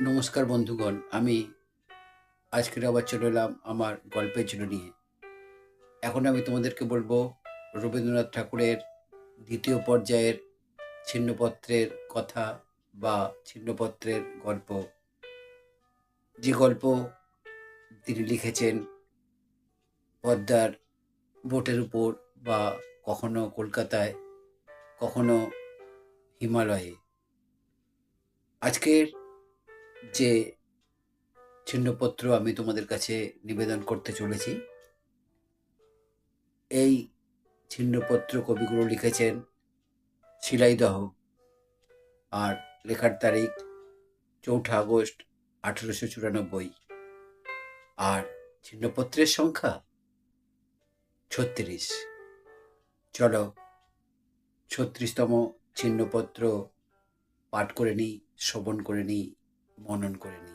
নমস্কার বন্ধুগণ, আমি আজকের আবার চলে এলাম আমার গল্পের জন্য নিয়ে। এখন আমি তোমাদেরকে বলব রবীন্দ্রনাথ ঠাকুরের দ্বিতীয় পর্যায়ের ছিন্নপত্রের কথা বা ছিন্নপত্রের গল্প। যে গল্প তিনি লিখেছেন পদ্মার বোটের উপর বা কখনো কলকাতায়, কখনো হিমালয়ে। আজকের যে ছিন্নপত্র আমি তোমাদের কাছে নিবেদন করতে চলেছি, এই ছিন্নপত্র কবিগুলো লিখেছেন শিলাইদহ আর লেখার তারিখ চৌঠা আগস্ট আঠেরোশো চুরানব্বই। আর ছিন্নপত্রের সংখ্যা ছত্রিশ। চলো ছত্রিশতম ছিন্নপত্র পাঠ করে নিই, শ্রবণ করে নিই। মনন করে নিই।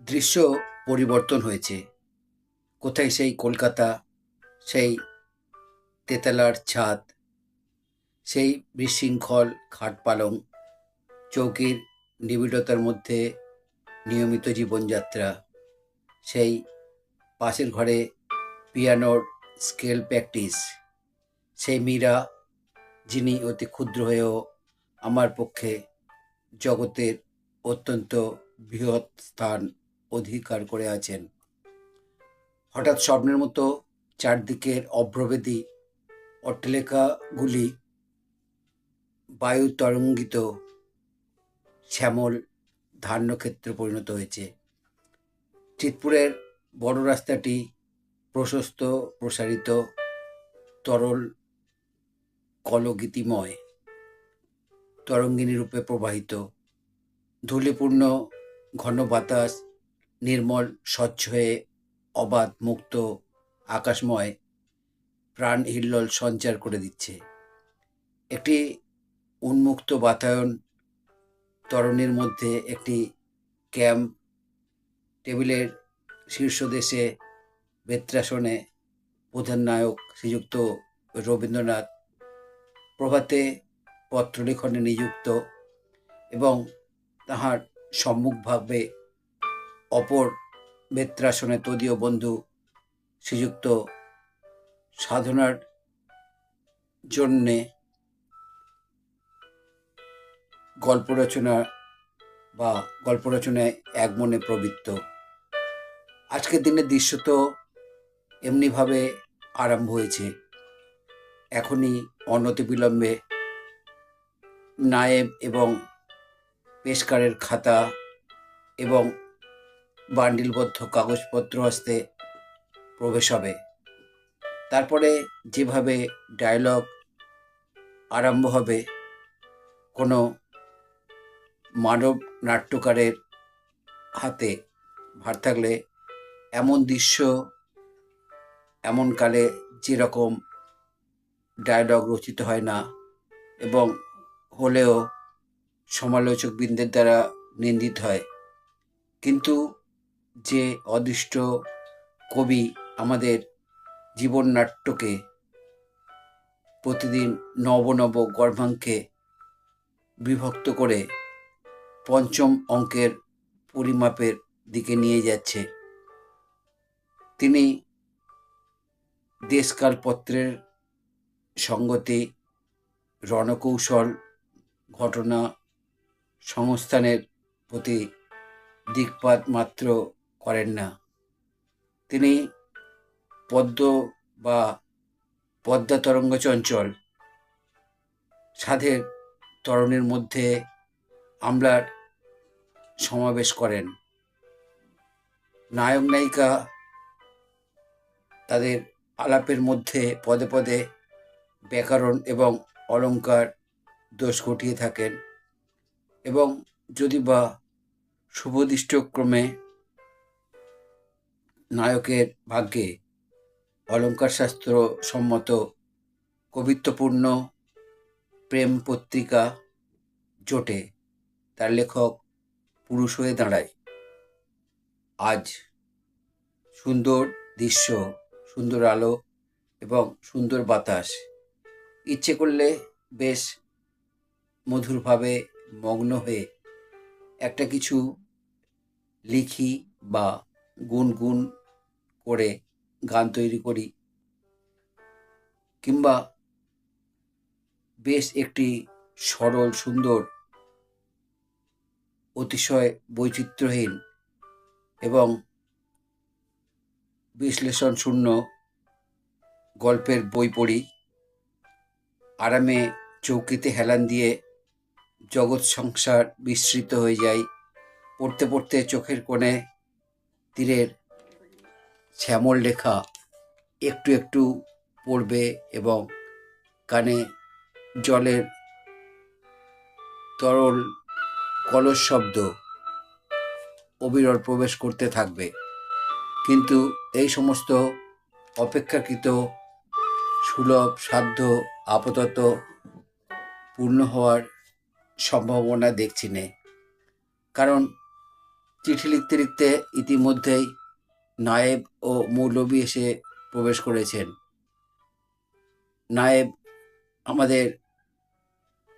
দৃশ্য পরিবর্তন হয়েছে। কোথায় সেই কলকাতা, সেই তেতালার ছাদ, সেই বিশৃঙ্খল খাট পালং, চৌকির নিবিড়তার মধ্যে নিয়মিত জীবনযাত্রা, সেই পাশের ঘরে পিয়ানোর স্কেল প্র্যাকটিস, সেই মীরা যিনি অতি ক্ষুদ্র হয়েও আমার পক্ষে জগতের অত্যন্ত বৃহৎ স্থান অধিকার করে আছেন। হঠাৎ স্বপ্নের মতো চারদিকের অভ্রভেদী অট্টালিকাগুলি বায়ু তরঙ্গিত শ্যামল ধান্যক্ষেত্রে পরিণত হয়েছে। চিতপুরের বড় রাস্তাটি প্রশস্ত, প্রসারিত, তরল, কলগীতিময়। তরঙ্গিনী রূপে প্রবাহিত। ধূলিপূর্ণ, ঘন বাতাস, নির্মল, স্বচ্ছ হয়ে অবাধ, মুক্ত, আকাশময়, প্রাণ হিল্লোল সঞ্চার করে দিচ্ছে। একটি উন্মুক্ত বাতায়ন তরণের মধ্যে একটি ক্যাম্প টেবিলের শীর্ষদেশে বেত্রাসনে প্রধান নায়ক শ্রীযুক্ত রবীন্দ্রনাথ প্রভাতে পত্রলিখনে নিযুক্ত এবং তাহার সম্মুখভাবে অপর বেত্রাসনে তদীয় বন্ধু শ্রীযুক্ত সাধনার জন্যে গল্প রচনা বা গল্প রচনায় এক মনে প্রবৃত্ত। আজকের দিনের দৃশ্য তো এমনিভাবে আরম্ভ হয়েছে। এখনই অনতিবিলম্বে নায়েব এবং পেশকারের খাতা এবং বান্ডিলবদ্ধ কাগজপত্র হস্তে প্রবেশ হবে। তারপরে যেভাবে ডায়লগ আরম্ভ হবে, কোনো মানব নাট্যকারের হাতে ভার থাকলে এমন দৃশ্য, এমন কালে যেরকম ডায়লগ রচিত হয় না এবং হলেও সমালোচকবৃন্দের দ্বারা নিন্দিত হয়। কিন্তু যে অদৃষ্ট কবি আমাদের জীবন নাট্যকে প্রতিদিন নব নব গর্ভাঙ্কে বিভক্ত করে পঞ্চম অঙ্কের পরিমাপের দিকে নিয়ে যাচ্ছে। তিনি দেশকাল পত্রের সঙ্গতি, রণকৌশল ঘটনা সংস্থানের প্রতি দিকপাত মাত্র করেন না। তিনি পদ্ম বা পদ্মা তরঙ্গ চঞ্চল, সাধের তরণের মধ্যে আমলার সমাবেশ করেন। নায়ক নায়িকা তাদের আলাপের মধ্যে পদে পদে ব্যাকরণ এবং অলঙ্কার দোষ ঘটিয়ে থাকেন এবং যদি বা শুভদৃষ্টক্রমে নায়কের ভাগ্যে অলঙ্কার শাস্ত্র সম্মত কবিত্বপূর্ণ প্রেম পত্রিকা জোটে, তার লেখক পুরুষ হয়ে দাঁড়ায়। আজ সুন্দর দৃশ্য, সুন্দর আলো এবং সুন্দর বাতাস। ইচ্ছে করলে বেশ মধুরভাবে মগ্ন হয়ে একটা কিছু লিখি বা গুনগুন করে গান তৈরি করি, কিংবা বেশ একটি সরল, সুন্দর, অতিশয় বৈচিত্র্যহীন এবং বিশ্লেষণ শূন্য গল্পের বই পড়ি। আরামে চৌকিতে হেলান দিয়ে জগৎ সংসার বিস্মৃত হয়ে যায়। পড়তে পড়তে চোখের কোণে তীরের শ্যামল লেখা একটু একটু পড়বে এবং কানে জলের তরল কলস শব্দ অবিরল প্রবেশ করতে থাকবে। কিন্তু এই সমস্ত অপেক্ষাকৃত সুলভ সাধ্য আপাতত পূর্ণ হওয়ার সম্ভাবনা দেখছি নে। কারণ চিঠি লিখতে লিখতে ইতিমধ্যেই নায়েব ও মৌলবী এসে প্রবেশ করেছেন। নায়েব আমাদের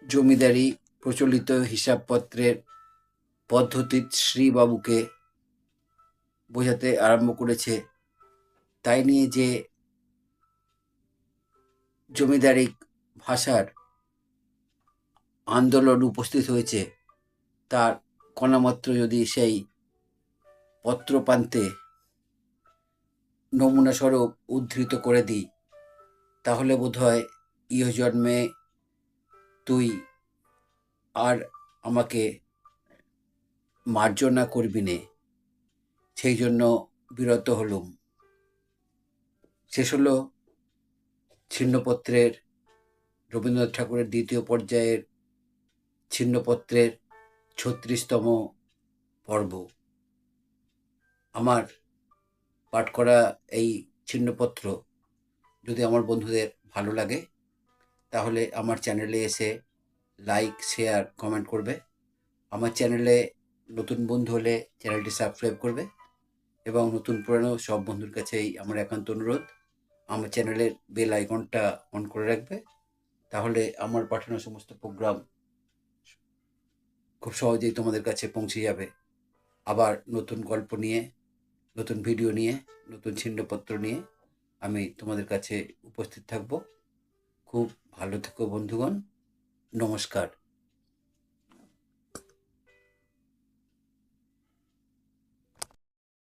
জমিদারি প্রচলিত হিসাবপত্রের পদ্ধতি শ্রীবাবুকে বোঝাতে আরম্ভ করেছে। তাই নিয়ে যে জমিদারিক ভাষার আন্দোলন উপস্থিত হয়েছে, তার কণামাত্র যদি সেই পত্রপান্তে নমুনা স্বরূপ উদ্ধৃত করে দিই, তাহলে বোধহয় ইহ জন্মে তুই আর আমাকে মার্জনা করবি নে। সেই জন্য বিরত হলুম। শেষ হলো ছিন্নপত্রের রবীন্দ্রনাথ ঠাকুরের দ্বিতীয় পর্যায়ের ছিন্নপত্রের ছত্রিশতম পর্ব। আমার পাঠ করা এই ছিন্নপত্র যদি আমার বন্ধুদের ভালো লাগে, তাহলে আমার চ্যানেলে এসে লাইক, শেয়ার, কমেন্ট করবে। আমার চ্যানেলে নতুন বন্ধু হলে চ্যানেলটি সাবস্ক্রাইব করবে এবং নতুন পুরানো সব বন্ধুর কাছেই আমার একান্ত অনুরোধ, আমার চ্যানেলের বেল আইকনটা অন করে রাখবে। তাহলে আমার পাঠানো সমস্ত প্রোগ্রাম খুব সহজেই তোমাদের কাছে পৌঁছে যাবে। আবার নতুন গল্প নিয়ে, নতুন ভিডিও নিয়ে, নতুন ছিন্নপত্র নিয়ে আমি তোমাদের কাছে উপস্থিত থাকব। খুব ভালো থেকো বন্ধুগণ। নমস্কার।